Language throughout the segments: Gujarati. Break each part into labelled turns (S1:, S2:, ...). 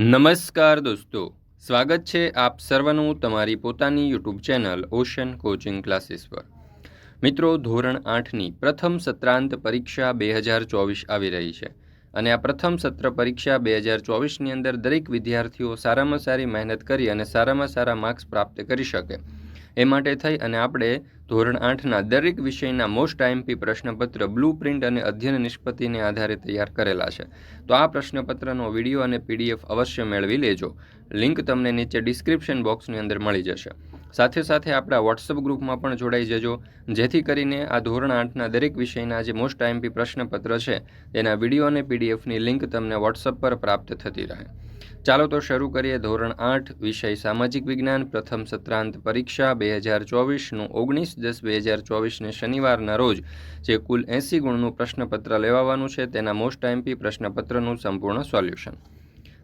S1: નમસ્કાર દોસ્તો, સ્વાગત છે આપ સર્વનું તમારી પોતાની YouTube channel ocean coaching classes પર. મિત્રો, ધોરણ આઠની પ્રથમ સત્રાંત પરીક્ષા બે હજાર ચોવીસ આવી રહી છે અને આ પ્રથમ સત્ર પરીક્ષા બે હજાર ચોવીસની અંદર દરેક વિદ્યાર્થીઓ સારામાં સારી મહેનત કરી અને સારામાં સારા માર્ક્સ પ્રાપ્ત કરી શકે. એ માટે થઈ અને આપણે ધોરણ આઠના દરેક વિષયના મોસ્ટ આઈએમપી પ્રશ્નપત્ર બ્લુ પ્રિન્ટ અને અધ્યયન નિષ્પત્તિને આધારે તૈયાર કરેલા છે. તો આ પ્રશ્નપત્રનો વીડિયો અને પીડીએફ અવશ્ય મેળવી લેજો. લિંક તમને નીચે ડિસ્ક્રિપ્શન બોક્સની અંદર મળી જશે. સાથે સાથે આપણા વોટ્સઅપ ગ્રુપમાં પણ જોડાઈ જજો. જેથી કરીને આ ધોરણ આઠના દરેક વિષયના જે મોસ્ટ આઈએમપી પ્રશ્નપત્ર છે તેના વીડિયો અને પીડીએફની લિંક તમને વોટ્સઅપ પર પ્રાપ્ત થતી રહે. ચાલો તો શરૂ કરીએ ધોરણ આઠ, વિષય સામાજિક વિજ્ઞાન, પ્રથમ સત્રાંત પરીક્ષા બે હજાર ચોવીસનું. ઓગણીસ દસ બે હજાર ચોવીસને શનિવારના રોજ જે કુલ એંસી ગુણનું પ્રશ્નપત્ર લેવાવાનું છે, તેના મોસ્ટ એમપી પ્રશ્નપત્રનું સંપૂર્ણ સોલ્યુશન.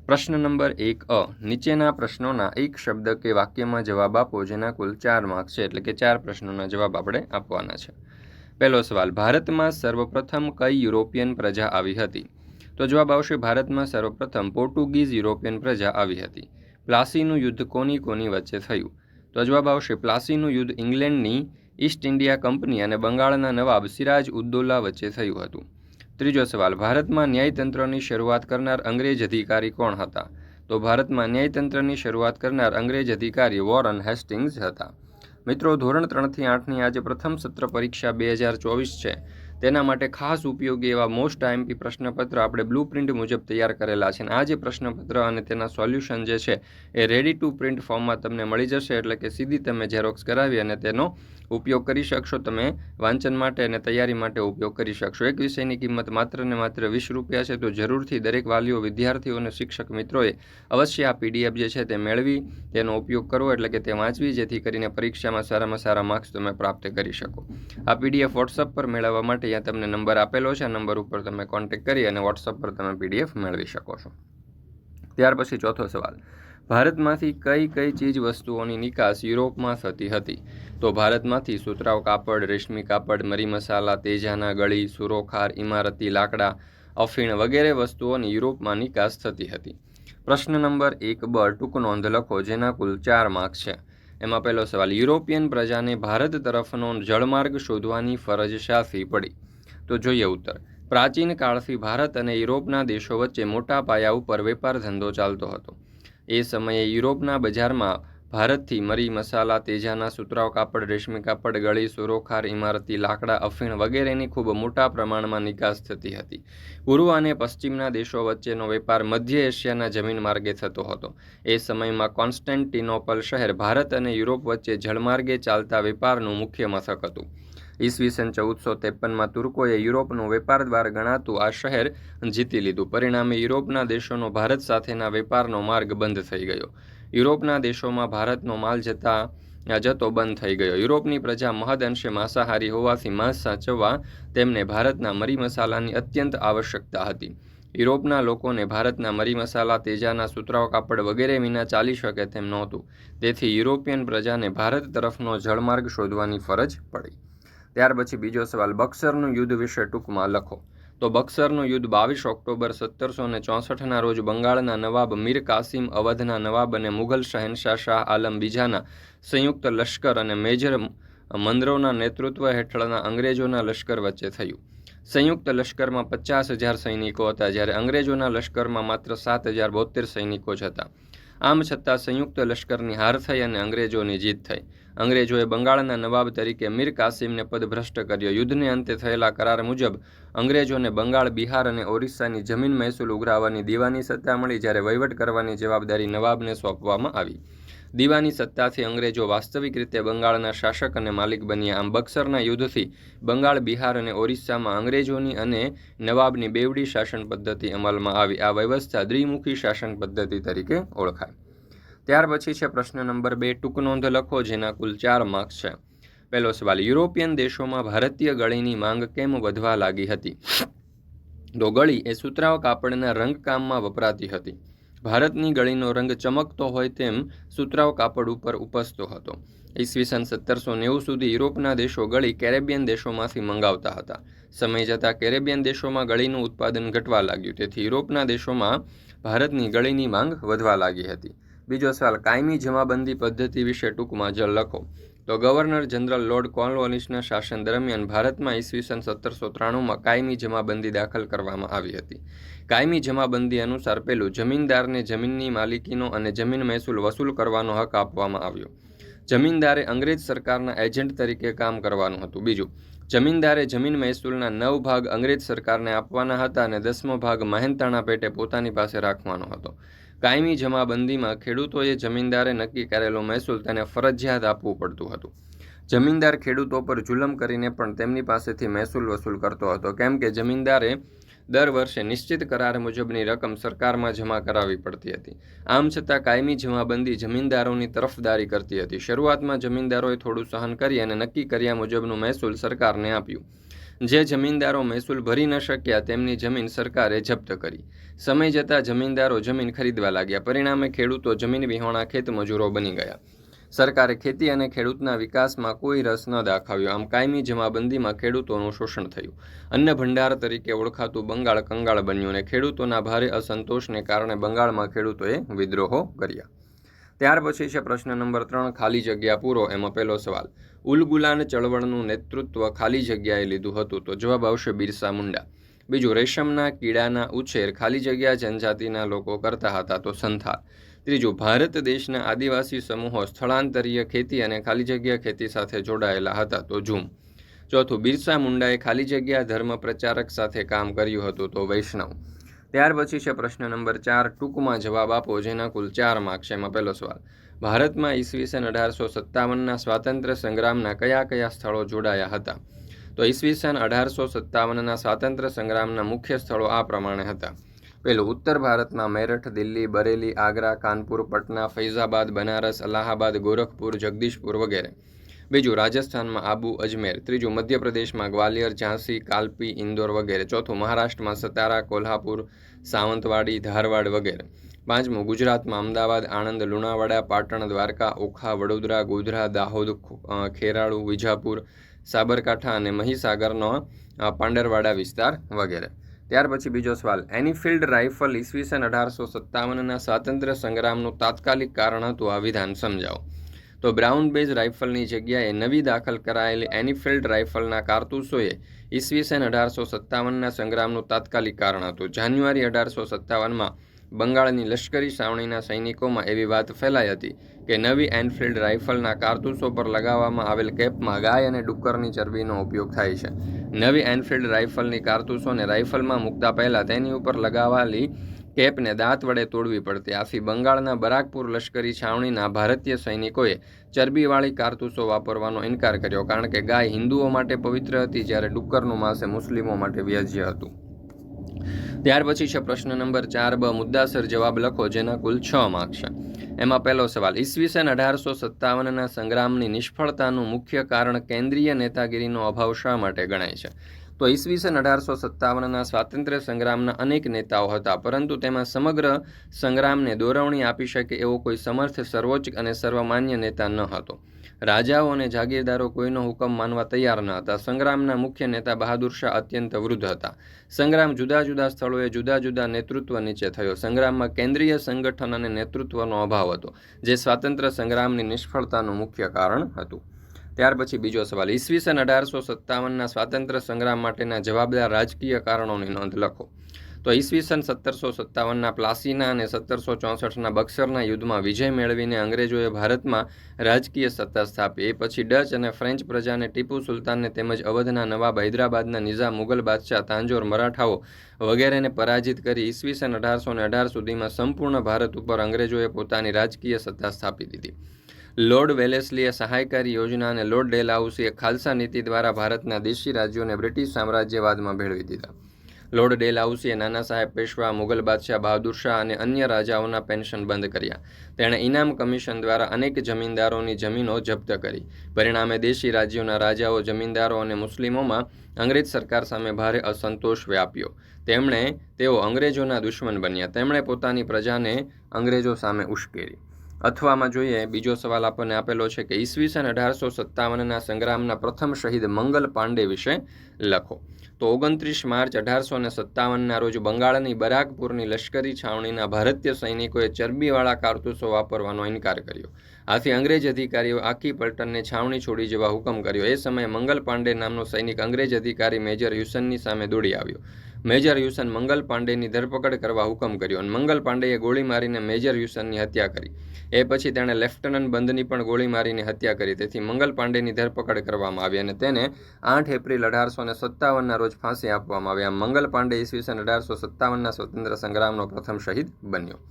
S1: પ્રશ્ન નંબર એક અ, નીચેના પ્રશ્નોના એક શબ્દ કે વાક્યમાં જવાબ આપો, જેના કુલ ચાર માર્ક છે, એટલે કે ચાર પ્રશ્નોના જવાબ આપણે આપવાના છે. પહેલો સવાલ, ભારતમાં સર્વપ્રથમ કઈ યુરોપિયન પ્રજા આવી હતી? તો જવાબ આવશે, ભારતમાં સર્વપ્રથમ પોર્ટુગીઝ યુરોપિયન પ્રજા આવી હતી. પ્લાસીનું યુદ્ધ કોની કોની વચ્ચે થયું? તો જવાબ આવશે, પ્લાસીનું યુદ્ધ ઇંગ્લેન્ડની ઈસ્ટ ઇન્ડિયા કંપની અને બંગાળના નવાબ સિરાજ ઉદ્દોલા વચ્ચે થયું હતું. ત્રીજો સવાલ, ભારતમાં ન્યાયતંત્રની શરૂઆત કરનાર અંગ્રેજ અધિકારી કોણ હતા? તો ભારતમાં ન્યાયતંત્રની શરૂઆત કરનાર અંગ્રેજ અધિકારી વોરન હેસ્ટિંગ્સ હતા. મિત્રો, ધોરણ ત્રણથી આઠની આજે પ્રથમ સત્ર પરીક્ષા બે હજાર ચોવીસ છે. તેના માટે ખાસ ઉપયોગી એવા મોસ્ટ આઈએમપી પ્રશ્નપત્ર આપણે બ્લુ પ્રિન્ટ મુજબ તૈયાર કરેલા છે. અને આ જે પ્રશ્નપત્ર અને તેના સોલ્યુશન જે છે, એ રેડી ટુ પ્રિન્ટ ફોર્મમાં તમને મળી જશે. એટલે કે સીધી તમે ઝેરોક્સ કરાવી અને તેનો ઉપયોગ કરી શકશો તમે, વાંચન માટે અને તૈયારી માટે ઉપયોગ કરી શકશો. એક વિષયની કિંમત માત્ર ને માત્ર વીસ રૂપિયા છે, તો જરૂરથી દરેક વાલીઓ, વિદ્યાર્થીઓ અને શિક્ષક મિત્રોએ અવશ્ય આ પીડીએફ જે છે તે મેળવી, તેનો ઉપયોગ કરવો એટલે કે તે વાંચવી, જેથી કરીને પરીક્ષામાં સારામાં સારા માર્ક્સ તમે પ્રાપ્ત કરી શકો. આ પીડીએફ વોટ્સઅપ પર મેળવવા માટે અહીંયા તમને નંબર આપેલો છે, આ નંબર ઉપર તમે કોન્ટેક કરી અને વોટ્સઅપ પર તમે પીડીએફ મેળવી શકો છો. ત્યાર પછી ચોથો સવાલ. ભારતમાંથી કઈ કઈ ચીજ વસ્તુઓની નિકાસ યુરોપમાં થતી હતી? તો ભારતમાંથી સુતરાવ કાપડ, રેશમી કાપડ, મરી મસાલા, તેજાના ગળી, સુરોખાર ઇમારતી લાકડા, અફીણ વગેરે વસ્તુઓની યુરોપમાં નિકાસ થતી હતી. પ્રશ્ન નંબર એક બ, ટૂંક નોંધ લખો, જેના કુલ ચાર માર્ક્સ છે. એમાં પહેલો સવાલ, યુરોપિયન પ્રજાને ભારત તરફનો જળમાર્ગ શોધવાની ફરજ શાથી પડી? તો જોઈએ ઉત્તર. પ્રાચીન કાળથી ભારત અને યુરોપના દેશો વચ્ચે મોટા પાયા ઉપર વેપાર ધંધો ચાલતો હતો. એ સમયે યુરોપના બજારમાં ભારતથી મરી મસાલા, તેજાના સુતરાવ કાપડ, રેશમી કાપડ, ગળી, સુરોખાર ઇમારતી, લાકડા, અફીણ વગેરેની ખૂબ મોટા પ્રમાણમાં નિકાસ થતી હતી. પૂર્વ અને પશ્ચિમના દેશો વચ્ચેનો વેપાર મધ્ય એશિયાના જમીન માર્ગે થતો હતો. એ સમયમાં કોન્સ્ટેન્ટિનોપલ શહેર ભારત અને યુરોપ વચ્ચે જળમાર્ગે ચાલતા વેપારનું મુખ્ય મથક હતું. ઈસવીસન ચૌદસો ત્રેપનમાં તુર્કોએ યુરોપનું વેપાર દ્વાર ગણાતું આ શહેર જીતી લીધું. પરિણામે યુરોપના દેશોનો ભારત સાથેના વેપારનો માર્ગ બંધ થઈ ગયો. યુરોપના દેશોમાં ભારતનો માલ જતા જતો બંધ થઈ ગયો. યુરોપની પ્રજા મહદઅંશે માંસાહારી હોવાથી માંસ સાચવવા તેમને ભારતના મરી મસાલાની અત્યંત આવશ્યકતા હતી. યુરોપના લોકોને ભારતના મરી મસાલા, તેજાના સુતરાવ કાપડ વગેરે વિના ચાલી શકે તેમ નહોતું. તેથી યુરોપિયન પ્રજાને ભારત તરફનો જળમાર્ગ શોધવાની ફરજ પડી. ત્યાર પછી બીજો સવાલ, બક્સરનું યુદ્ધ વિશે ટૂંકમાં લખો. તો બક્સરનું યુદ્ધ બાવીસ ઓક્ટોબર સત્તરસો ને ચોસઠના રોજ બંગાળના નવાબ મીર કાસિમ અવધના નવાબ અને મુઘલ શહેનશાહ શાહ આલમ બીજાના સંયુક્ત લશ્કર અને મેજર મંદરોના નેતૃત્વ હેઠળના અંગ્રેજોના લશ્કર વચ્ચે થયું. સંયુક્ત લશ્કરમાં પચાસ હજાર સૈનિકો હતા, જ્યારે અંગ્રેજોના લશ્કરમાં માત્ર સાત હજાર બોતેર સૈનિકો જ હતા. આમ છતાં સંયુક્ત લશ્કરની હાર થઈ અને અંગ્રેજોની જીત થઈ. અંગ્રેજોએ બંગાળના નવાબ તરીકે મીર કાસિમને પદભ્રષ્ટ કર્યો. યુદ્ધને અંતે થયેલા કરાર મુજબ અંગ્રેજોને બંગાળ, બિહાર અને ઓરિસ્સાની જમીન મહેસૂલ ઉઘરાવવાની દીવાની સત્તા મળી, જ્યારે વહીવટ કરવાની જવાબદારી નવાબને સોંપવામાં આવી. દીવાની સત્તાથી અંગ્રેજો વાસ્તવિક રીતે બંગાળના શાસક અને માલિક બન્યા. આમ બક્સરના યુદ્ધથી બંગાળ, બિહાર અને ઓરિસ્સામાં અંગ્રેજોની અને નવાબની બેવડી શાસન પદ્ધતિ અમલમાં આવી. આ વ્યવસ્થા દ્વિમુખી શાસન પદ્ધતિ તરીકે ઓળખાય. ત્યાર પછી છે પ્રશ્ન નંબર બે. ટૂંક નોંધ લખો, જેના કુલ ચાર માર્ક્સ છે. પહેલો સવાલ, યુરોપિયન દેશોમાં ભારતીય ગળીની માંગ કેમ વધવા લાગી હતી? તો ગળી એ સુતરાવ કાપડના રંગકામમાં વપરાતી હતી. ભારતની ગળીનો રંગ ચમકતો હોય તેમ સુતરાવ કાપડ ઉપર ઉપસતો હતો. ઈસવીસન સત્તરસો નેવું સુધી યુરોપના દેશો ગળી કેરેબિયન દેશોમાંથી મંગાવતા હતા. સમય જતાં કેરેબિયન દેશોમાં ગળીનું ઉત્પાદન ઘટવા લાગ્યું, તેથી યુરોપના દેશોમાં ભારતની ગળીની માંગ વધવા લાગી હતી. બીજો સવાલ, કાયમી જમાબંધી પદ્ધતિ વિશે ટૂંકમાં જ લખો. તો ગવર્નર જનરલ લોર્ડ કોર્નવોલિસના શાસન દરમિયાન ભારતમાં ઈસવીસન સત્તરસો ત્રાણુંમાં કાયમી જમાબંધી દાખલ કરવામાં આવી હતી. કાયમી જમાબંધી અનુસાર પેલું જમીનદારને જમીનની માલિકીનો અને જમીન મહેસૂલ વસૂલ કરવાનો હક આપવામાં આવ્યો. જમીનદારે અંગ્રેજ સરકારના એજન્ટ તરીકે કામ કરવાનું હતું. બીજું, જમીનદારે જમીન મહેસૂલના નવ ભાગ અંગ્રેજ સરકારને આપવાના હતા અને દસમો ભાગ મહેનતાણા પેટે પોતાની પાસે રાખવાનો હતો. કાયમી જમાબંધીમાં ખેડૂતોએ જમીનદારે નક્કી કરેલો મહેસૂલ તેને ફરજિયાત આપવું પડતું હતું. જમીનદાર ખેડૂતો પર જુલમ કરીને પણ તેમની પાસેથી મહેસૂલ વસૂલ કરતો હતો. કેમ કે જમીનદારે દર વર્ષે નિશ્ચિત કરાર મુજબની રકમ સરકારમાં જમા કરાવવી પડતી હતી. આમ છતાં કાયમી જમાબંધી જમીનદારોની તરફદારી કરતી હતી. શરૂઆતમાં જમીનદારોએ થોડું સહન કરી અને નક્કી કર્યા મુજબનું મહેસૂલ સરકારને આપ્યું. જે જમીનદારો મહેસૂલ ભરી ન શક્યા તેમની જમીન સરકારે જપ્ત કરી. સમય જતાં જમીનદારો જમીન ખરીદવા લાગ્યા. પરિણામે ખેડૂતો જમીન વિહોણા ખેતમજૂરો બની ગયા. સરકારે ખેતી અને ખેડૂતના વિકાસમાં કોઈ રસ ન દાખવ્યો. આમ કાયમી જમાબંધીમાં ખેડૂતોનું શોષણ થયું. અન્ન ભંડાર તરીકે ઓળખાતું બંગાળ કંગાળ બન્યું અને ખેડૂતોના ભારે અસંતોષને કારણે બંગાળમાં ખેડૂતોએ વિદ્રોહો કર્યા. ત્યાર પછી છે પ્રશ્ન નંબર ત્રણ, ખાલી જગ્યા પૂરો? એમાં પહેલો સવાલ. ઉલગુલાન ચળવળનું નેતૃત્વ ખાલી જગ્યાએ લીધું હતું તો જવાબ આવશે બિરસા મુંડા. બીજું રેશમના કીડાના ઉછેર ખાલી જગ્યા જનજાતિના લોકો કરતા હતા તો સંથાલ ત્રીજું, ભારત દેશના આદિવાસી સમૂહો સ્થળાંતરીય ખેતી અને ખાલી જગ્યા ખેતી સાથે જોડાયેલા હતા તો ઝૂમ. ચોથું, બિરસા મુંડાએ ખાલી જગ્યા ધર્મ પ્રચારક સાથે કામ કર્યું હતું તો વૈષ્ણવ. ત્યાર પછી છે પ્રશ્ન નંબર ચાર, ટૂંકમાં જવાબ આપો, જેના કુલ ચાર માર્ક એમાં પહેલો સવાલ. ભારતમાં ઈસવીસન અઢારસો સત્તાવનના સ્વાતંત્ર્ય સંગ્રામના કયા કયા સ્થળો જોડાયા હતા? તો ઈસવીસન અઢારસો સત્તાવનના સ્વાતંત્ર્ય સંગ્રામના મુખ્ય સ્થળો આ પ્રમાણે હતા. પહેલું ઉત્તર ભારતમાં મેરઠ, દિલ્હી, બરેલી, આગ્રા, કાનપુર, પટના, ફૈઝાબાદ, બનારસ, અલ્હાબાદ, ગોરખપુર, જગદીશપુર વગેરે. બીજું રાજસ્થાનમાં આબુ, અજમેર. ત્રીજું મધ્યપ્રદેશમાં ગ્વાલિયર, ઝાંસી, કાલપી, ઇન્દોર વગેરે. ચોથું મહારાષ્ટ્રમાં સતારા, કોલ્હાપુર, સાવંતવાડી, ધારવાડ વગેરે. પાંચમું ગુજરાતમાં અમદાવાદ, આણંદ, લુણાવાડા, પાટણ, દ્વારકા, ઓખા, વડોદરા, ગોધરા, દાહોદ ખેરાળુ, વિજાપુર સાબરકાંઠા અને મહીસાગરનો પાંડરવાડા વિસ્તાર વગેરે. ત્યાર પછી બીજો સવાલ, એનીફિલ્ડ રાઇફલ ઈસવીસન અઢારસો સત્તાવનના સ્વાતંત્ર્ય સંગ્રામનું તાત્કાલિક કારણ હતું આ વિધાન, સમજાવો. તો બ્રાઉન બેઝ રાઇફલની જગ્યાએ નવી દાખલ કરાયેલી એનીફિલ્ડ રાઇફલના કારતૂસોએ ઈસવીસન અઢારસો સત્તાવનના સંગ્રામનું તાત્કાલિક કારણ હતું. જાન્યુઆરી અઢારસો સત્તાવનમાં બંગાળની લશ્કરી સાવણીના સૈનિકોમાં એવી વાત ફેલાઈ હતી કે નવી એનફિલ્ડ રાઇફલના કારતૂસો પર લગાવવામાં આવેલ કેપમાં ગાય અને ડુક્કરની ચરબીનો ઉપયોગ થાય છે. નવી એનફિલ્ડ રાઇફલની કારતૂસોને રાઇફલમાં મૂકતા પહેલાં તેની ઉપર લગાવાલી કેપને દાંત વડે તોડવી પડતી. આથી બંગાળના બરાકપુર લશ્કરી છાવણીના ભારતીય સૈનિકોએ ચરબીવાળી કારતૂસો વાપરવાનો ઇનકાર કર્યો, કારણ કે ગાય હિન્દુઓ માટે પવિત્ર હતી જ્યારે ડુક્કરનું માંસ મુસ્લિમો માટે વ્યાજ્ય હતું. ત્યાર પછી છે પ્રશ્ન નંબર ચાર, બ, મુદ્દાસર જવાબ લખો, જેના કુલ છ માર્ક છે. એમાં પહેલો સવાલ, ઈસવીસન અઢારસો સત્તાવનના સંગ્રામની નિષ્ફળતાનું મુખ્ય કારણ કેન્દ્રીય નેતાગીરીનો અભાવ શા માટે ગણાય છે? તો ઈસવીસન અઢારસો સત્તાવનના સ્વાતંત્ર્ય સંગ્રામના અનેક નેતાઓ હતા, પરંતુ તેમાં સમગ્ર સંગ્રામને દોરવણી આપી શકે એવો કોઈ સમર્થ, સર્વોચ્ચ અને સર્વમાન્ય નેતા ન હતો. રાજાઓ અને જાગીરદારો કોઈનો હુકમ માનવા તૈયાર ન હતા. સંગ્રામના મુખ્ય નેતા બહાદુર શાહ અત્યંત વૃદ્ધ હતા. સંગ્રામ જુદા જુદા સ્થળોએ જુદા જુદા નેતૃત્વ નીચે થયો. સંગ્રામમાં કેન્દ્રીય સંગઠન અને નેતૃત્વનો અભાવ હતો, જે સ્વાતંત્ર્ય સંગ્રામની નિષ્ફળતાનું મુખ્ય કારણ હતું. ત્યાર પછી બીજો સવાલ, ઈસવીસન અઢારસો સત્તાવનના સ્વાતંત્ર્ય સંગ્રામ માટેના જવાબદાર રાજકીય કારણોની નોંધ લખો. તો ઈસવીસન સત્તરસો સત્તાવનના પ્લાસીના અને સત્તરસો ચોસઠના બક્સરના યુદ્ધમાં વિજય મેળવીને અંગ્રેજોએ ભારતમાં રાજકીય સત્તા સ્થાપી. એ પછી ડચ અને ફ્રેન્ચ પ્રજાને ટીપુ સુલતાનને તેમજ અવધના નવાબ હૈદરાબાદના નિઝામ મુગલ બાદશાહ તાંજોર મરાઠાઓ વગેરેને પરાજિત કરી ઈસવીસન અઢારસો ને અઢાર સુધીમાં સંપૂર્ણ ભારત ઉપર અંગ્રેજોએ પોતાની રાજકીય સત્તા સ્થાપી દીધી. લોર્ડ વેલેસ્લીએ સહાયકારી યોજના અને લોર્ડ ડેલહાઉસીએ ખાલસા નીતિ દ્વારા ભારતના દેશી રાજ્યોને બ્રિટિશ સામ્રાજ્યવાદમાં ભેળવી દીધા. લોર્ડ ડેલાઉસીએ નાના સાહેબ પેશવા, મુગલ બાદશાહ બહાદુર શાહ અને અન્ય રાજાઓના પેન્શન બંધ કર્યા. તેણે ઇનામ કમિશન દ્વારા અનેક જમીનદારોની જમીનો જપ્ત કરી. પરિણામે દેશી રાજ્યોના રાજાઓ જમીનદારો અને મુસ્લિમોમાં અંગ્રેજ સરકાર સામે ભારે અસંતોષ વ્યાપ્યો. તેમણે તેઓ અંગ્રેજોના દુશ્મન બન્યા. તેમણે પોતાની પ્રજાને અંગ્રેજો સામે ઉશ્કેરી. અથવામાં જોઈએ, બીજો સવાલ આપણને આપેલો છે કે ઈસવીસન અઢારસો સત્તાવનના સંગ્રામના પ્રથમ શહીદ મંગલ પાંડે વિશે લખો. તો ઓગણત્રીસ માર્ચ અઢારસો ને સત્તાવનના રોજ બંગાળની બરાકપુરની લશ્કરી છાવણીના ભારતીય સૈનિકોએ ચરબીવાળા કારતૂસો વાપરવાનો ઇનકાર કર્યો. આથી અંગ્રેજ અધિકારીઓ આખી પલટનને છાવણી છોડી જવા હુકમ કર્યો. એ સમયે મંગલ પાંડે નામનો સૈનિક અંગ્રેજ અધિકારી મેજર યુસનની સામે દોડી આવ્યો. મેજર યુસન મંગલ પાંડેની ધરપકડ કરવા હુકમ કર્યો અને મંગલ પાંડેએ ગોળી મારીને મેજર યુસનની હત્યા કરી. એ પછી તેણે લેફ્ટનન્ટ બંધની પણ ગોળી મારીને હત્યા કરી. તેથી મંગલ પાંડેની ધરપકડ કરવામાં આવી અને તેને આઠ એપ્રિલ અઢારસો ને સત્તાવનના રોજ ફાંસી આપવામાં આવી. આમ મંગલ પાંડે ઈસવીસન અઢારસો સત્તાવનના સ્વતંત્ર સંગ્રામનો પ્રથમ શહીદ બન્યો.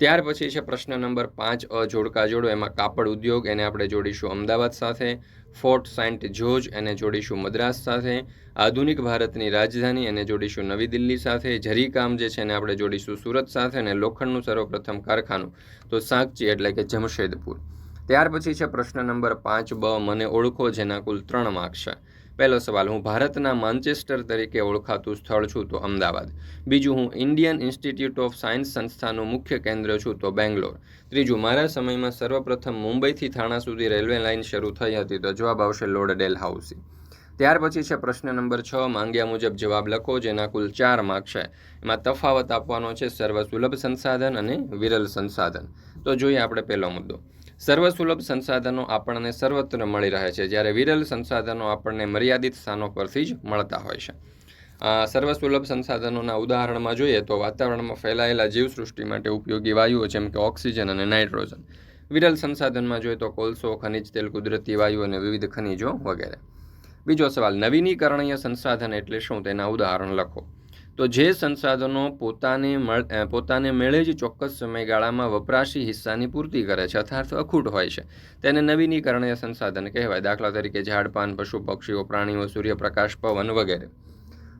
S1: ત્યાર પછી છે પ્રશ્ન નંબર પાંચ અ જોડકા જોડો એમાં કાપડ ઉદ્યોગ, એને આપણે જોડીશું અમદાવાદ સાથે. ફોર્ટ સેન્ટ જોર્જ એને જોડીશું મદ્રાસ સાથે, આધુનિક ભારતની રાજધાની એને જોડીશું નવી દિલ્હી સાથે જરીકામ જે છે એને આપણે જોડીશું સુરત સાથે અને લોખંડનું સર્વપ્રથમ કારખાનું, તો સાંકચી એટલે કે જમશેદપુર. ત્યાર પછી છે પ્રશ્ન નંબર પાંચ બ, મને ઓળખો, જેના કુલ ત્રણ માર્ક છે. પહેલો સવાલ, હું ભારતના માન્ચેસ્ટર તરીકે ઓળખાતું સ્થળ છું તો અમદાવાદ. બીજું, હું ઇન્ડિયન ઇન્સ્ટિટ્યૂટ ઓફ સાયન્સ સંસ્થાનું મુખ્ય કેન્દ્ર છું તો બેંગ્લોર. ત્રીજું, મારા સમયમાં સર્વપ્રથમ મુંબઈથી થાણા સુધી રેલવે લાઇન શરૂ થઈ હતી તો જવાબ આવશે લોર્ડ ડેલ હાઉસી ત્યાર પછી છે પ્રશ્ન નંબર છ, માંગ્યા મુજબ જવાબ લખો, જેના કુલ ચાર માર્ક છે. એમાં તફાવત આપવાનો છે સર્વસુલભ સંસાધન અને વિરલ સંસાધન. તો જોઈએ આપણે પહેલો મુદ્દો. સર્વસુલભ સંસાધનો આપણને સર્વત્ર મળી રહે છે. જ્યારે વિરલ સંસાધનો આપણને મર્યાદિત સ્થાનો પરથી જ મળતા હોય છે. સર્વસુલભ સંસાધનોના ઉદાહરણમાં જોઈએ તો વાતાવરણમાં ફેલાયેલા જીવસૃષ્ટિ માટે ઉપયોગી વાયુઓ જેમ કે ઓક્સિજન અને નાઇટ્રોજન. વિરલ સંસાધનમાં જોઈએ તો કોલસો, ખનિજ તેલ, કુદરતી વાયુ અને વિવિધ ખનિજો વગેરે. બીજો સવાલ, નવીનીકરણીય સંસાધન એટલે શું? તેના ઉદાહરણ લખો. તો જે સંસાધનો પોતાને પોતાને મેળે જ ચોક્કસ સમયગાળામાં વપરાશી હિસ્સાની પૂર્તિ કરે છે, અથાર્થ અખૂટ હોય છે. તેને નવીનીકરણીય સંસાધન કહેવાય. દાખલા તરીકે ઝાડપાન પશુ, પક્ષીઓ, પ્રાણીઓ, સૂર્યપ્રકાશ, પવન વગેરે.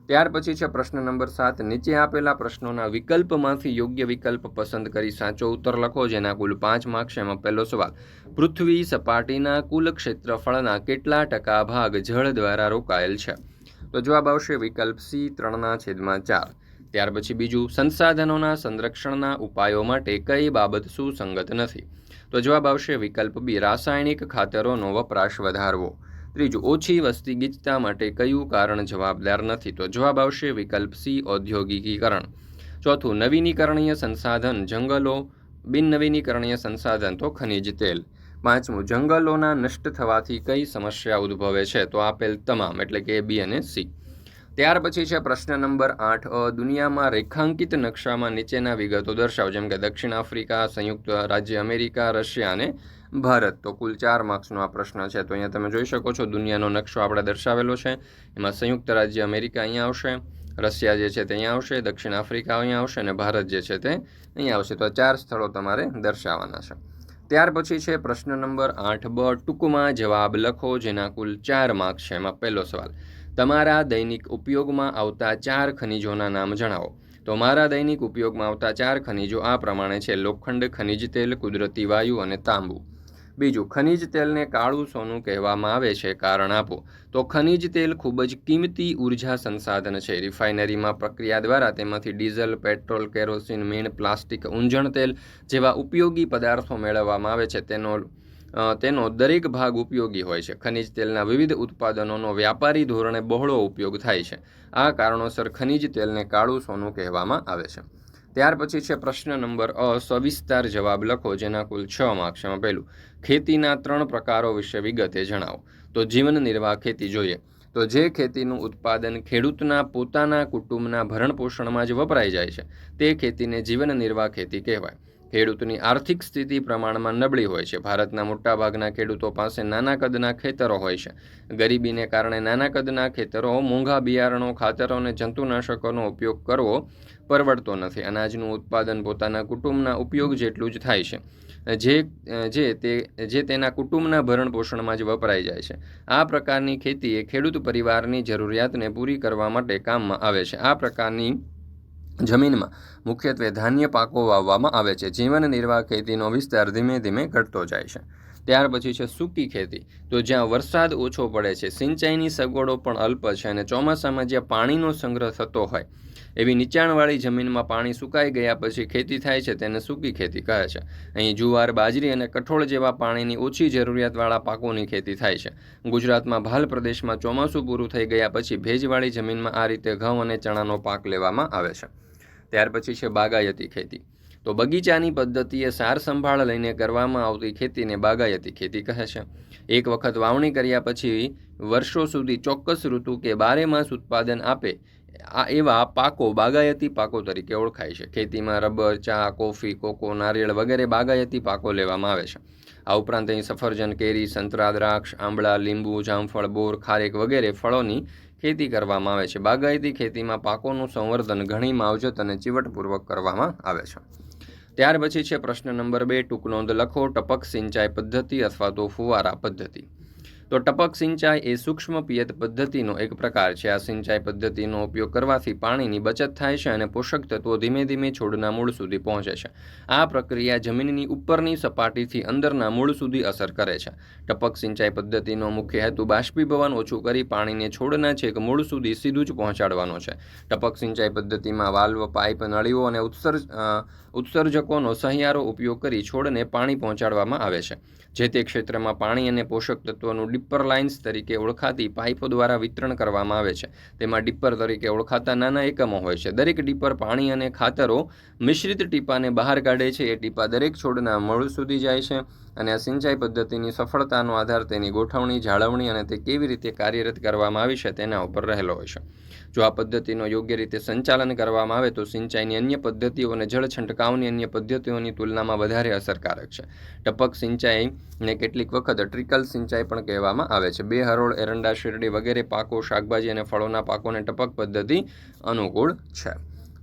S1: ત્યાર પછી છે પ્રશ્ન નંબર સાત. નીચે આપેલા પ્રશ્નોના વિકલ્પમાંથી યોગ્ય વિકલ્પ પસંદ કરી સાચો ઉત્તર લખો, જેના કુલ પાંચ માર્ક્સ એમાં પહેલો સવાલ. પૃથ્વી સપાટીના કુલ ક્ષેત્રફળના કેટલા ટકા ભાગ જળ દ્વારા રોકાયેલ છે? તો જવાબ આવશે વિકલ્પ સી, ત્રણના છેદમાં ચાર. ત્યાર પછી બીજું, સંસાધનોના સંરક્ષણના ઉપાયો માટે કઈ બાબત સુસંગત નથી? તો જવાબ આવશે વિકલ્પ બી, રાસાયણિક ખાતરોનો વપરાશ વધારવો. ત્રીજું, ઓછી વસ્તી ગીચતા માટે કયું કારણ જવાબદાર નથી? તો જવાબ આવશે વિકલ્પ સી, ઔદ્યોગિકીકરણ. ચોથું, નવીનીકરણીય સંસાધન, જંગલો બિન નવીનીકરણીય સંસાધન, તો ખનિજ તેલ. પાંચમું, જંગલોના નષ્ટ થવાથી કઈ સમસ્યા ઉદ્ભવે છે? તો આપેલ તમામ, એટલે કે બી અને સી. ત્યાર પછી છે પ્રશ્ન નંબર આઠ દુનિયામાં રેખાંકિત નકશામાં નીચેના વિગતો દર્શાવો. જેમ કે દક્ષિણ આફ્રિકા, સંયુક્ત રાજ્ય અમેરિકા, રશિયા અને ભારત. તો કુલ ચાર માર્ક્સનો આ પ્રશ્ન છે. તો અહીંયા તમે જોઈ શકો છો, દુનિયાનો નકશો આપણે દર્શાવેલો છે. એમાં સંયુક્ત રાજ્ય અમેરિકા અહીંયા આવશે, રશિયા જે છે તે અહીંયા આવશે, દક્ષિણ આફ્રિકા અહીંયા આવશે અને ભારત જે છે તે અહીંયા આવશે. તો ચાર સ્થળો તમારે દર્શાવવાના છે. ત્યાર પછી છે પ્રશ્ન નંબર આઠ બ. ટૂંકમાં જવાબ લખો, જેના કુલ ચાર માર્ક્સ છે એમાં પહેલો સવાલ. તમારા દૈનિક ઉપયોગમાં આવતા ચાર ખનિજોના નામ જણાવો. તો મારા દૈનિક ઉપયોગમાં આવતા ચાર ખનિજો આ પ્રમાણે છે. લોખંડ, ખનિજ તેલ, કુદરતી વાયુ અને તાંબુ. બીજું, ખનિજ તેલને કાળું સોનું કહેવામાં આવે છે, કારણ આપો. તો ખનિજ તેલ ખૂબ જ કિંમતી ઊર્જા સંસાધન છે. રિફાઇનરીમાં પ્રક્રિયા દ્વારા તેમાંથી ડીઝલ, પેટ્રોલ, કેરોસીન, મીણ, પ્લાસ્ટિક, ઊંજણ તેલ જેવા ઉપયોગી પદાર્થો મેળવવામાં આવે છે. તેનો તેનો દરેક ભાગ ઉપયોગી હોય છે. ખનિજ તેલના વિવિધ ઉત્પાદનોનો વ્યાપારી ધોરણે બહોળો ઉપયોગ થાય છે. આ કારણોસર ખનિજ તેલને કાળું સોનું કહેવામાં આવે છે. ત્યાર પછી છે પ્રશ્ન નંબર અ, સવિસ્તાર જવાબ લખો, જેના કુલ છ માર્ક્સ એમાં પહેલું, ખેતીના ત્રણ પ્રકારો વિશે વિગતે જણાવો. તો જીવન નિર્વાહ ખેતી જોઈએ. તો જે ખેતીનું ઉત્પાદન ખેડૂતના પોતાના કુટુંબના ભરણપોષણમાં જ વપરાઈ જાય છે, તે ખેતીને જીવન નિર્વાહ ખેતી કહેવાય. ખેડૂતની આર્થિક સ્થિતિ પ્રમાણમાં નબળી હોય છે. ભારતના મોટાભાગના ખેડૂતો પાસે નાના કદના ખેતરો હોય છે. ગરીબીને કારણે નાના કદના ખેતરો મોંઘા બિયારણો, ખાતરો અને જંતુનાશકોનો ઉપયોગ કરવો પરવડતો નથી. અનાજનું ઉત્પાદન પોતાના કુટુંબના ઉપયોગ જેટલું જ થાય છે. જે જે તે, જે તેના કુટુંબના ભરણ પોષણમાં જ વપરાઈ જાય છે. આ પ્રકારની ખેતી એ ખેડૂત પરિવારની જરૂરિયાતને પૂરી કરવા માટે કામમાં આવે છે. આ પ્રકારની જમીનમાં મુખ્યત્વે ધાન્ય પાકો વાવવામાં આવે છે. જીવન નિર્વાહ ખેતીનો વિસ્તાર ધીમે ધીમે ઘટતો જાય છે. ત્યાર પછી છે સૂકી ખેતી. તો જ્યાં વરસાદ ઓછો પડે છે, સિંચાઈની સગવડો પણ અલ્પ છે અને ચોમાસામાં જ્યાં પાણીનો સંગ્રહ થતો હોય એવી નીચાણવાળી જમીનમાં પાણી સુકાઈ ગયા પછી ખેતી થાય છે તેને સૂકી ખેતી કહે છે. અહીં જુવાર, બાજરી અને કઠોળ જેવા પાણીની ઓછી જરૂરિયાતવાળા પાકોની ખેતી થાય છે. ગુજરાતમાં ભાલ પ્રદેશમાં ચોમાસું પૂરું થઈ ગયા પછી ભેજવાળી જમીનમાં આ રીતે ઘઉં અને ચણાનો પાક લેવામાં આવે છે. ત્યાર પછી છે બાગાયતી ખેતી. તો બગીચાની પદ્ધતિએ સાર સંભાળ લઈને કરવામાં આવતી ખેતીને બાગાયતી ખેતી કહે છે. એક વખત વાવણી કર્યા પછી વર્ષો સુધી ચોક્કસ ઋતુ કે બારે માસ ઉત્પાદન આપે આ એવા પાકો બાગાયતી પાકો તરીકે ઓળખાય છે. ખેતીમાં રબર, ચા, કોફી, કોકો, નારિયેળ વગેરે બાગાયતી પાકો લેવામાં આવે છે. આ ઉપરાંત અહીં સફરજન, કેરી, સંતરા, દ્રાક્ષ, આંબળા, લીંબુ, જામફળ, બોર, ખારેક વગેરે ફળોની ખેતી કરવામાં આવે છે. બાગાયતી ખેતીમાં પાકોનું સંવર્ધન ઘણી માવજત અને ચીવટપૂર્વક કરવામાં આવે છે. ત્યાર પછી છે પ્રશ્ન નંબર બે ટૂંક નોંધ લખો, ટપક સિંચાઈ પદ્ધતિ અથવા તો ફુવારા પદ્ધતિ. તો ટપક સિંચાઈ એ સૂક્ષ્મ પિયત પદ્ધતિનો એક પ્રકાર છે. આ સિંચાઈ પદ્ધતિનો ઉપયોગ કરવાથી પાણીની બચત થાય છે અને પોષક તત્વો ધીમે ધીમે છોડના મૂળ સુધી પહોંચે છે. આ પ્રક્રિયા જમીનની ઉપરની સપાટીથી અંદરના મૂળ સુધી અસર કરે છે. ટપક સિંચાઈ પદ્ધતિનો મુખ્ય હેતુ બાષ્પીભવન ઓછું કરી પાણીને છોડના છેક મૂળ સુધી સીધું જ પહોંચાડવાનો છે. ટપક સિંચાઈ પદ્ધતિમાં વાલ્વ, પાઇપ, નળીઓ અને ઉત્સર્જ ઉત્સર્જકોનો સહિયારો ઉપયોગ કરી છોડને પાણી પહોંચાડવામાં આવે છે. જે તે ક્ષેત્રમાં પાણી અને પોષક તત્વોનું ડિપ્પર લાઇન્સ તરીકે ઓળખાતી પાઇપો દ્વારા વિતરણ કરવામાં આવે છે. તેમાં ડિપ્પર તરીકે ઓળખાતા નાના એકમો હોય છે. દરેક ડિપ્પર પાણી અને ખાતરો મિશ્રિત ટીપાને બહાર કાઢે છે. એ ટીપા દરેક છોડના મૂળ સુધી જાય છે અને આ સિંચાઈ પદ્ધતિની સફળતાનો આધાર તેની ગોઠવણી, જાળવણી અને તે કેવી રીતે કાર્યરત કરવામાં આવી છે તેના ઉપર રહેલો હોય છે. જો આ પદ્ધતિનો યોગ્ય રીતે સંચાલન કરવામાં આવે તો સિંચાઈની અન્ય પદ્ધતિઓ અને જળ છંટકાવની અન્ય પદ્ધતિઓની તુલનામાં વધારે અસરકારક છે. ટપક સિંચાઈને કેટલીક વખત ટ્રિકલ સિંચાઈ પણ કહેવામાં આવે છે. બે હરોળ, એરંડા, શેરડી વગેરે પાકો, શાકભાજી અને ફળોના પાકોને ટપક પદ્ધતિ અનુકૂળ છે.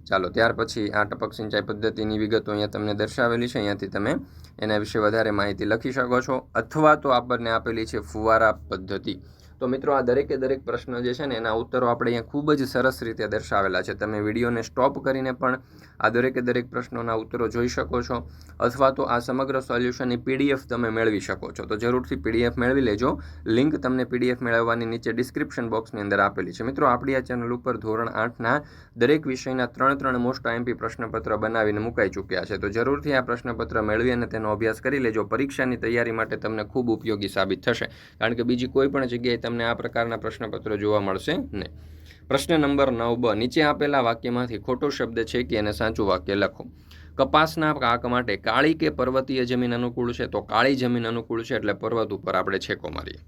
S1: ચાલો, ત્યાર પછી આ ટપક સિંચાઈ પદ્ધતિની વિગતો અહીંયા તમને દર્શાવેલી છે. અહીંયાથી તમે એના વિશે વધારે માહિતી લખી શકો છો. અથવા તો આપણને આપેલી છે ફુવારા પદ્ધતિ. તો મિત્રો આ દરેકે દરેક પ્રશ્ન જે છે ને એના ઉત્તરો આપણે અહીંયા ખૂબ જ સરસ રીતે દર્શાવેલા છે. તમે વિડીયોને સ્ટોપ કરીને પણ આ દરેકે દરેક પ્રશ્નોના ઉત્તરો જોઈ શકો છો અથવા તો આ સમગ્ર સોલ્યુશનની પીડીએફ તમે મેળવી શકો છો. તો જરૂરથી પીડીએફ મેળવી લેજો. લિંક તમને પીડીએફ મેળવવાની નીચે ડિસ્ક્રિપ્શન બોક્સની અંદર આપેલી છે. મિત્રો, આપણી આ ચેનલ ઉપર ધોરણ આઠના દરેક વિષયના ત્રણ ત્રણ મોસ્ટ આઈએમપી પ્રશ્નપત્ર બનાવીને મુકાઈ ચૂક્યા છે. તો જરૂરથી આ પ્રશ્નપત્ર મેળવી અને તેનો અભ્યાસ કરી લેજો. પરીક્ષાની તૈયારી માટે તમને ખૂબ ઉપયોગી સાબિત થશે. કારણ કે બીજી કોઈ પણ જગ્યાએ તમને આ પ્રકારના પ્રશ્નપત્રો જોવા મળશે નહીં. પ્રશ્ન નંબર નવ બ, નીચે આપેલા વાક્યમાંથી ખોટો શબ્દ છે કે એને સાચું વાક્ય લખો. કપાસના પાક માટે કાળી કે પર્વતીય જમીન અનુકૂળ છે? તો કાળી જમીન અનુકૂળ છે એટલે પર્વત ઉપર આપણે છેકો મારીએ.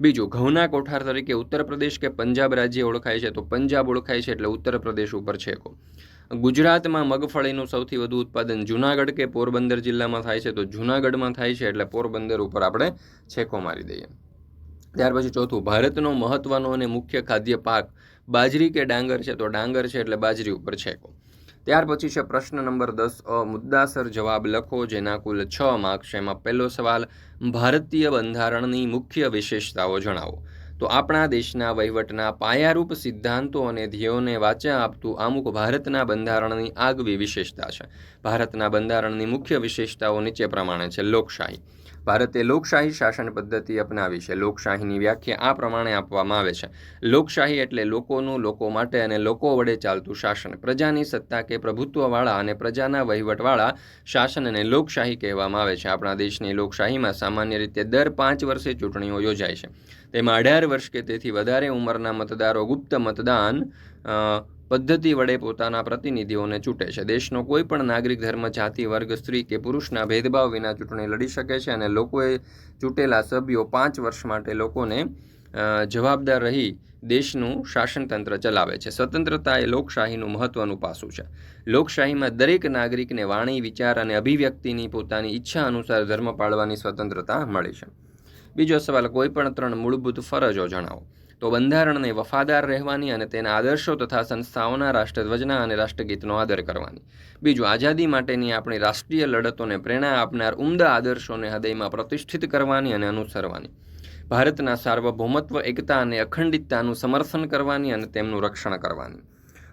S1: બીજું, ઘઉંના કોઠાર તરીકે ઉત્તર પ્રદેશ કે પંજાબ રાજ્ય ઓળખાય છે? તો પંજાબ ઓળખાય છે એટલે ઉત્તર પ્રદેશ ઉપર છેકો. ગુજરાતમાં મગફળીનું સૌથી વધુ ઉત્પાદન જુનાગઢ કે પોરબંદર જિલ્લામાં થાય છે? તો જુનાગઢમાં થાય છે એટલે પોરબંદર ઉપર આપણે છેકો મારી દઈએ. ત્યાર પછી ચોથું, ભારતનો મહત્વનો અને મુખ્ય ખાદ્ય પાક બાજરી કે ડાંગર છે, તો ડાંગર છે એટલે બાજરી ઉપર છેકો ત્યાર પછી છે પ્રશ્ન નંબર દસ, અ, મુદ્દાસર જવાબ લખો, જેના કુલ છ માર્ક્સ છે. એમાં પહેલો સવાલ, ભારતીય બંધારણની મુખ્ય વિશેષતાઓ જણાવો. તો આપણા દેશના વહીવટના પાયારૂપ સિદ્ધાંતો અને ધ્યેયોને વાચા આપતું અમુક ભારતના બંધારણની આગવી વિશેષતા છે. ભારતના બંધારણની મુખ્ય વિશેષતાઓ નીચે પ્રમાણે છે. લોકશાહી. ભારતે લોકશાહી શાસન પદ્ધતિ અપનાવી છે. લોકશાહીની વ્યાખ્યા આ પ્રમાણે આપવામાં આવે છે. લોકશાહી એટલે લોકોનું, લોકો માટે અને લોકો વડે ચાલતું શાસન. પ્રજાની સત્તા કે પ્રભુત્વવાળા અને પ્રજાના વહીવટવાળા શાસનને લોકશાહી કહેવામાં આવે છે. આપણા દેશની લોકશાહીમાં સામાન્ય રીતે દર પાંચ વર્ષે ચૂંટણીઓ યોજાય છે. તેમાં અઢાર વર્ષ કે તેથી વધારે ઉંમરના મતદારો ગુપ્ત મતદાન પદ્ધતિ વડે પોતાના પ્રતિનિધિઓને ચૂંટે છે. દેશનો કોઈ પણ નાગરિક, ધર્મ, જાતિ, વર્ગ, સ્ત્રી કે પુરુષના ભેદભાવ વિના ચૂંટણી લડી શકે છે અને લોકોએ ચૂંટેલા સભ્યો પાંચ વર્ષ માટે લોકોને જવાબદાર રહી દેશનું શાસનતંત્ર ચલાવે છે. સ્વતંત્રતા એ લોકશાહીનું મહત્વનું પાસું છે. લોકશાહીમાં દરેક નાગરિકને વાણી, વિચાર અને અભિવ્યક્તિની પોતાની ઈચ્છા અનુસાર ધર્મ પાળવાની સ્વતંત્રતા મળી છે. બીજો સવાલ, કોઈ પણ ત્રણ મૂળભૂત ફરજો જણાવો. તો બંધારણને વફાદાર રહેવાની અને તેના આદર્શો તથા સંસ્થાઓના રાષ્ટ્રધ્વજના અને રાષ્ટ્રગીતનો આદર કરવાની. બીજું, આઝાદી માટેની આપણી રાષ્ટ્રીય લડતોને પ્રેરણા આપનાર ઉમદા આદર્શોને હૃદયમાં પ્રતિષ્ઠિત કરવાની અને અનુસરવાની. ભારતના સાર્વભૌમત્વ, એકતા અને અખંડિતતાનું સમર્થન કરવાની અને તેમનું રક્ષણ કરવાની.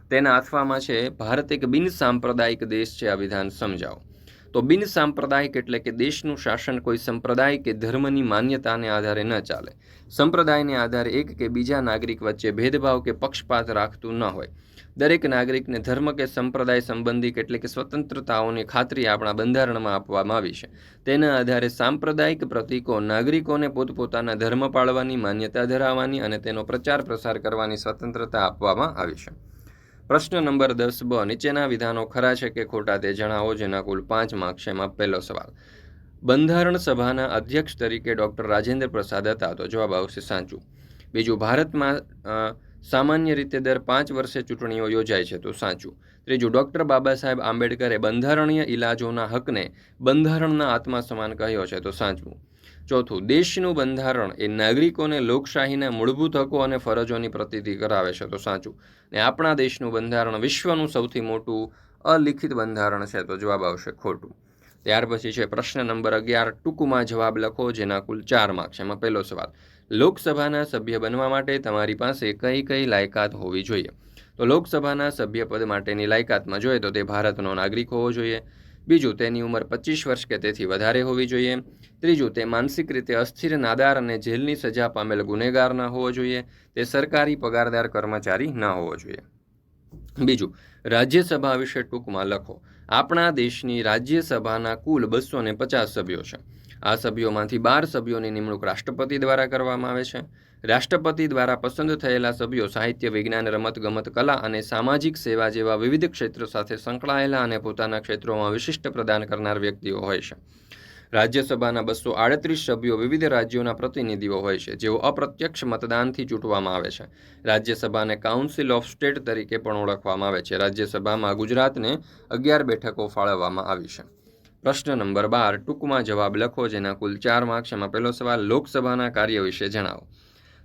S1: તેના અથવામાં છે, ભારત એક બિનસાંપ્રદાયિક દેશ છે આ વિધાન, સમજાવો. તો બિન સાંપ્રદાયિક એટલે કે દેશનું શાસન કોઈ સંપ્રદાય કે ધર્મની માન્યતાને આધારે ન ચાલે. સંપ્રદાયને આધારે એક કે બીજા નાગરિક વચ્ચે ભેદભાવ કે પક્ષપાત રાખતું ન હોય. દરેક નાગરિકને ધર્મ કે સંપ્રદાય સંબંધી કેટલીક સ્વતંત્રતાઓની ખાતરી આપણા બંધારણમાં આપવામાં આવી છે. તેના આધારે સાંપ્રદાયિક પ્રતીકો નાગરિકોને પોતપોતાના ધર્મ પાળવાની માન્યતા ધરાવવાની અને તેનો પ્રચાર પ્રસાર કરવાની સ્વતંત્રતા આપવામાં આવી છે. પ્રશ્ન નંબર દસ બ, નીચેના વિધાનો ખરા છે કે ખોટા તે જણાવો જેના કુલ પાંચ માર્ક છે એમાં પહેલો સવાલ. બંધારણ સભાના અધ્યક્ષ તરીકે ડૉક્ટર રાજેન્દ્ર પ્રસાદ હતા તો જવાબ આવશે સાચું. બીજું, ભારતમાં સામાન્ય રીતે દર પાંચ વર્ષે ચૂંટણીઓ યોજાય છે તો સાચું. ત્રીજું, ડૉક્ટર બાબા સાહેબ આંબેડકરે બંધારણીય ઇલાજોના હકને બંધારણના આત્મા સમાન કહ્યો છે તો સાચું. ચોથું, દેશનું બંધારણ એ નાગરિકોને લોકશાહીના મૂળભૂત હકો અને ફરજોની પ્રતિતિ કરાવે છે. તો સાચું. ને આપણા દેશનું બંધારણ વિશ્વનું સૌથી મોટું અલિખિત બંધારણ છે. તો જવાબ આવશે ખોટું. ત્યાર પછી છે પ્રશ્ન નંબર અગિયાર, ટૂંકમાં જવાબ લખો, જેના કુલ ચાર માર્ક છે. એમાં પહેલો સવાલ, લોકસભાના સભ્ય બનવા માટે તમારી પાસે કઈ કઈ લાયકાત હોવી જોઈએ? તો લોકસભાના સભ્યપદ માટેની લાયકાતમાં જોઈએ તો તે ભારતનો નાગરિક હોવો જોઈએ. બીજું, તેની ઉંમર પચીસ વર્ષ કે તેથી વધારે હોવી જોઈએ. ત્રીજું, તે માનસિક રીતે અસ્થિર, નાદાર અને જેલની સજા પામેલ ગુનેગાર ન હોવો જોઈએ. તે સરકારી પગારદાર કર્મચારી ન હોવો જોઈએ. બીજું, રાજ્યસભા વિશે ટૂંકમાં લખો. આપણા દેશની રાજ્યસભાના કુલ બસો ને પચાસ સભ્યો છે. આ સભ્યોમાંથી બાર સભ્યોની નિમણૂક રાષ્ટ્રપતિ દ્વારા કરવામાં આવે છે. રાષ્ટ્રપતિ દ્વારા પસંદ થયેલા સભ્યો સાહિત્ય, વિજ્ઞાન રમતગમત કલા અને સામાજિક સેવા જેવા વિવિધ ક્ષેત્રો સાથે સંકળાયેલા અને પોતાના ક્ષેત્રોમાં વિશિષ્ટ પ્રદાન કરનાર વ્યક્તિઓ હોય છે. રાજ્યસભાના બસો આડત્રીસ સભ્યો વિવિધ રાજ્યોના પ્રતિનિધિઓ હોય છે, જેઓ અપ્રત્યક્ષ મતદાનથી ચૂંટવામાં આવે છે. રાજ્યસભાને કાઉન્સિલ ઓફ સ્ટેટ તરીકે પણ ઓળખવામાં આવે છે. રાજ્યસભામાં ગુજરાતને અગિયાર બેઠકો ફાળવવામાં આવી છે. પ્રશ્ન નંબર બાર, ટૂંકમાં જવાબ લખો, જેના કુલ ચાર માર્ક્સ પહેલો સવાલ, લોકસભાના કાર્ય વિશે જણાવો.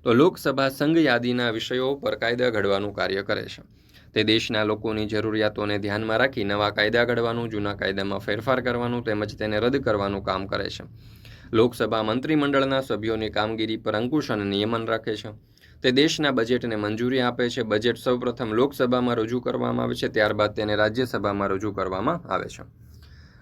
S1: તો લોકસભા સંઘ યાદીના વિષયો પર કાયદા ઘડવાનું કાર્ય કરે છે. તે દેશના લોકોની જરૂરિયાતોને ધ્યાનમાં રાખી નવા કાયદા ઘડવાનું, જૂના કાયદામાં ફેરફાર કરવાનું તેમજ તેને રદ કરવાનું કામ કરે છે. લોકસભા મંત્રીમંડળના સભ્યોની કામગીરી પર અંકુશ અને નિયમન રાખે છે. તે દેશના બજેટને મંજૂરી આપે છે. બજેટ સૌપ્રથમ લોકસભામાં રજૂ કરવામાં આવે છે, ત્યારબાદ તેને રાજ્યસભામાં રજૂ કરવામાં આવે છે.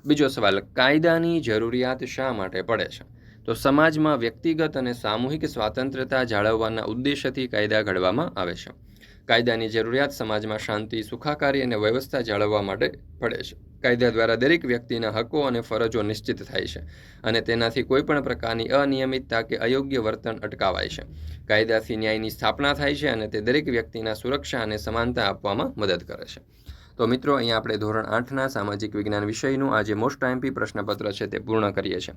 S1: બીજો સવાલ, કાયદાની જરૂરિયાત શા માટે પડે છે? તો સમાજમાં વ્યક્તિગત અને સામૂહિક સ્વતંત્રતા જાળવવાના ઉદ્દેશ્યથી કાયદા ઘડવામાં આવે છે. કાયદાની જરૂરિયાત સમાજમાં શાંતિ, સુખાકારી અને વ્યવસ્થા જાળવવા માટે પડે છે. કાયદા દ્વારા દરેક વ્યક્તિના હકો અને ફરજો નિશ્ચિત થાય છે અને તેનાથી કોઈપણ પ્રકારની અનિયમિતતા કે અયોગ્ય વર્તન અટકાવાય છે. કાયદાથી ન્યાયની સ્થાપના થાય છે અને તે દરેક વ્યક્તિના સુરક્ષા અને સમાનતા આપવામાં મદદ કરે છે. તો મિત્રો, અહીંયા આપણે ધોરણ આઠના સામાજિક વિજ્ઞાન વિષયનું આ જે મોસ્ટ ટાઈમપી પ્રશ્નપત્ર છે તે પૂર્ણ કરીએ છીએ.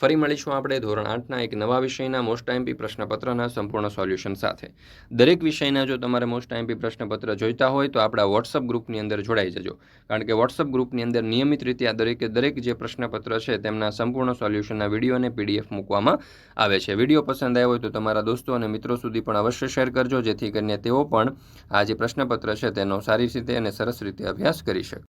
S1: ફરી મળીશું આપણે ધોરણ આઠના એક નવા વિષયના મોસ્ટ ટાઈમપી પ્રશ્નપત્રના સંપૂર્ણ સોલ્યુશન સાથે. દરેક વિષયના જો તમારે મોસ્ટ ટાઈમપી પ્રશ્નપત્ર જોઈતા હોય તો આપણા વોટ્સઅપ ગ્રુપની અંદર જોડાઈ જજો. કારણ કે વોટ્સઅપ ગ્રુપની અંદર નિયમિત રીતે આ દરેકે દરેક જે પ્રશ્નપત્ર છે તેમના સંપૂર્ણ સોલ્યુશનના વીડિયો અને પીડીએફ મૂકવામાં આવે છે. વીડિયો પસંદ આવ્યો હોય તો તમારા દોસ્તો અને મિત્રો સુધી પણ અવશ્ય શેર કરજો, જેથી કરીને તેઓ પણ આ જે પ્રશ્નપત્ર છે તેનો સારી રીતે અને સરસ રીતે અભ્યાસ કરી શકે